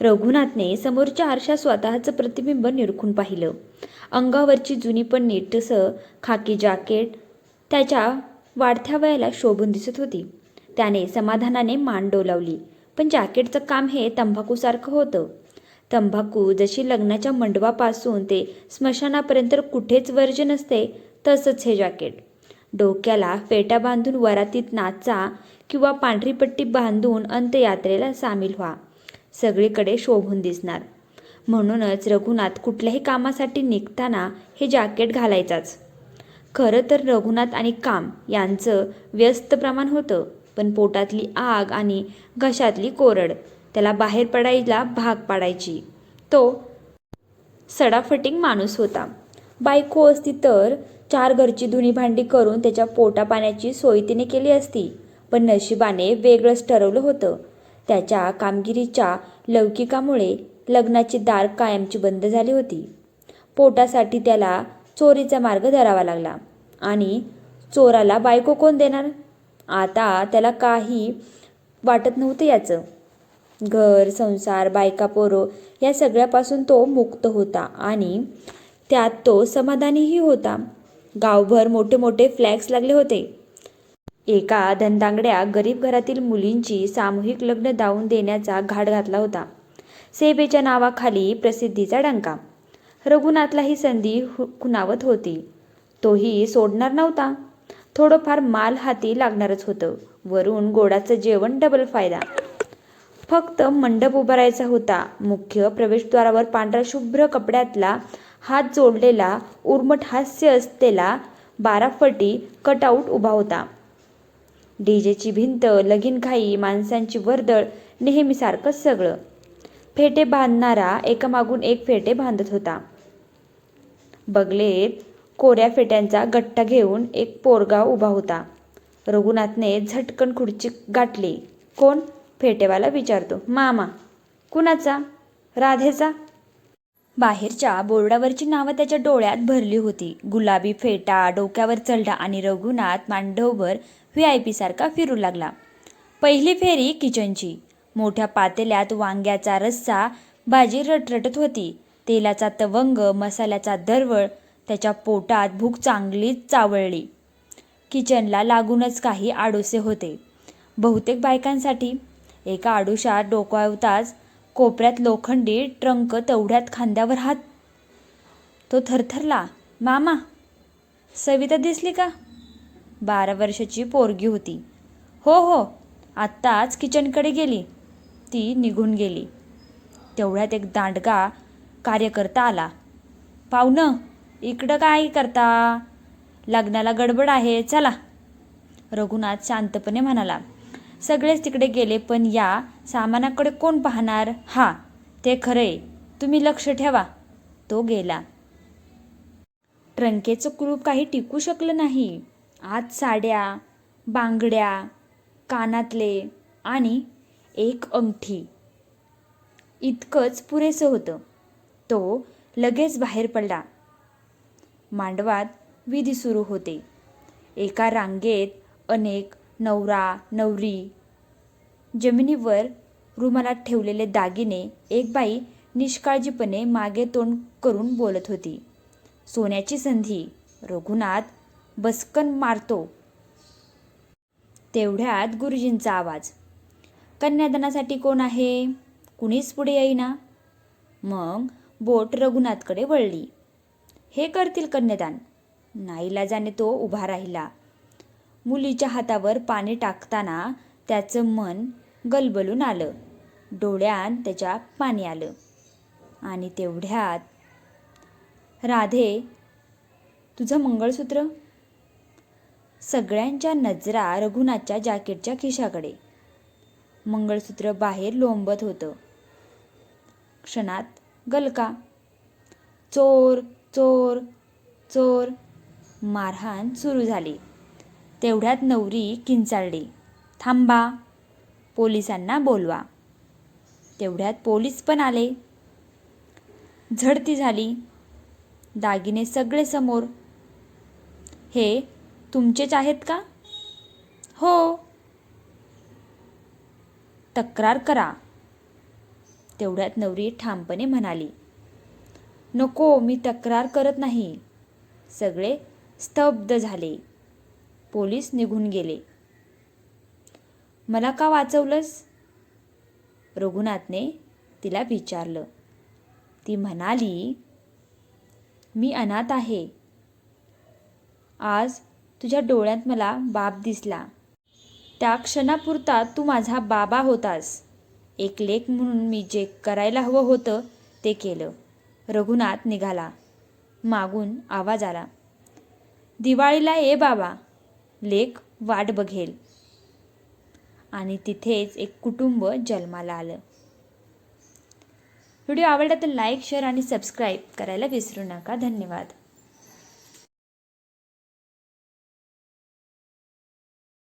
रघुनाथने समोरच्या आरशात स्वतःचं प्रतिबिंब निरखून पाहिलं. अंगावरची जुनी पण नीटसं खाकी जॅकेट त्याच्या वाढत्या वयाला शोभून दिसत होती. त्याने समाधानाने मान डोलावली. पण जॅकेटचं काम हे तंबाखूसारखं होतं. तंबाखू जशी लग्नाच्या मंडपापासून ते स्मशानापर्यंत कुठेच वर्ज नसते तसंच हे जॅकेट. डोक्याला फेटा बांधून वरातीत नाचा किंवा पांढरी पट्टी बांधून अंत्ययात्रेला सामील व्हा. सगळीकडे शोभून दिसणार. म्हणूनच रघुनाथ कुठल्याही कामासाठी निघताना हे जॅकेट घालायचाच. खरं तर रघुनाथ आणि काम यांचं व्यस्त प्रमाण होतं पण पोटातली आग आणि घशातली कोरड त्याला बाहेर पडायला भाग पाडायची. तो सडाफटिंग माणूस होता. बायको असती तर चार घरची धुणी भांडी करून त्याच्या पोटापाण्याची सोय तिने केली असती पण नशिबाने वेगळंच ठरवलं होतं. त्याच्या कामगिरीच्या लौकिकामुळे लग्नाची दार कायमची बंद झाली होती. पोटासाठी त्याला चोरीचा मार्ग धरावा लागला. आणि चोराला बायको कोण देणार? आता त्याला काही वाटत नव्हतं याचं. घर संसार बायका पोरं या सगळ्यापासून तो मुक्त होता आणि त्यात तो समाधानीही होता. गावभर मोठे मोठे फ्लॅग्स लागले होते. एका धंदांगड्या गरीब घरातील मुलींची सामूहिक लग्न दावून देण्याचा घाट घातला होता. सेवेच्या नावाखाली प्रसिद्धीचा डंका. रघुनाथला ही संधी हु- खुणावत होती. तोही सोडणार नव्हता. थोडंफार माल हाती लागणारच होतं. वरून गोडाचं जेवण डबल फायदा. फक्त मंडप उभारायचा होता. मुख्य प्रवेशद्वारावर पांढरा शुभ्र कपड्यातला हात जोडलेला उर्मट हास्य असलेला बाराफटी कटआउट उभा होता. डीजेची भिंत लगीनघाई माणसांची वर्दळ नेहमीसारखंच सगळं. फेटे बांधणारा एकामागून एक फेटे बांधत होता. बगलेत कोऱ्या फेट्यांचा गट्टा घेऊन एक पोरगा उभा होता. रघुनाथने झटकन खुर्ची गाठली. कोण? फेटेवाला विचारतो. मामा कुणाचा? राधेचा? बाहेरच्या बोर्डावरची नावं त्याच्या डोळ्यात भरली होती. गुलाबी फेटा डोक्यावर चढला आणि रघुनाथ मांडवभर व्ही आय पीसारखा फिरू लागला. पहिली फेरी किचनची. मोठ्या पातेल्यात वांग्याचा रस्सा भाजी रटरटत होती. तेलाचा तवंग मसाल्याचा दरवळ त्याच्या पोटात भूक चांगलीच चावळली. किचनला लागूनच काही आडोसे होते. बहुतेक बायकांसाठी एका आडुशात डोकावताच कोपऱ्यात लोखंडी ट्रंक तेवढ्यात खांद्यावर हात. तो थरथरला मामा सविता दिसली का? बारा वर्षाची पोरगी होती. हो हो आत्ताच किचनकडे गेली. ती निघून गेली. तेवढ्यात एक दांडगा कार्यकर्ता आला. पाहुणं इकडं काय करता? लग्नाला गडबड आहे चला. रघुनाथ शांतपणे म्हणाला. सगळेच तिकडे गेले पण या सामानाकडे कोण पाहणार? हा ते खरंय तुम्ही लक्ष ठेवा. तो गेला. ट्रंकेचं कुलूप काही टिकू शकलं नाही. आत साड्या बांगड्या कानातले आणि एक अंगठी. इतकंच पुरेसं होतं. तो लगेच बाहेर पडला. मांडवात विधी सुरू होते. एका रांगेत अनेक नवरा नवरी. जमिनीवर रुमालात ठेवलेले दागिने एक बाई निष्काळजीपणे मागे तोंड करून बोलत होती. सोन्याची संधी रघुनाथ बसकन मारतो. तेवढ्यात गुरुजींचा आवाज कन्यादानासाठी कोण आहे? कुणीच पुढे येईना. मग बोट रघुनाथकडे वळली. हे करतील कन्यादान. नाईलाजाने तो उभा राहिला. मुलीच्या हातावर पाणी टाकताना त्याचं मन गलबलून आलं. डोळ्यात त्याच्या पाणी आलं. आणि तेवढ्यात राधे तुझं मंगळसूत्र? सगळ्यांच्या नजरा रघुनाथच्या जॅकेटच्या खिशाकडे. मंगळसूत्र बाहेर लोंबत होतं. क्षणात गलका. चोर चोर चोर. मारहाण सुरू झाली. तेवढ्यात नवरी किंचाळली. थांबा पोलिसांना बोलवा. तेवढ्यात पोलीस पण आले. झडती झाली. दागिने सगळे समोर. हे तुमचेच आहेत का? हो. तक्रार करा. तेवढ्यात नवरी ठामपणे म्हणाली. नको मी तक्रार करत नाही. सगळे स्तब्ध झाले. पोलीस निघून गेले. मला का वाचवलंस? रघुनाथने तिला विचारलं. ती म्हणाली मी अनाथ आहे. आज तुझ्या डोळ्यात मला बाप दिसला. त्या क्षणापुरता तू माझा बाबा होतास. एक लेख म्हणून मी जे करायला हवं होतं ते केलं. रघुनाथ निघाला. मागून आवाज आला दिवाळीला ये बाबा. लेख वाट बघेल. आणि तिथेच एक कुटुंब जन्माला आलं. व्हिडिओ आवडला तर लाईक शेअर आणि सबस्क्राईब करायला विसरू नका. धन्यवाद.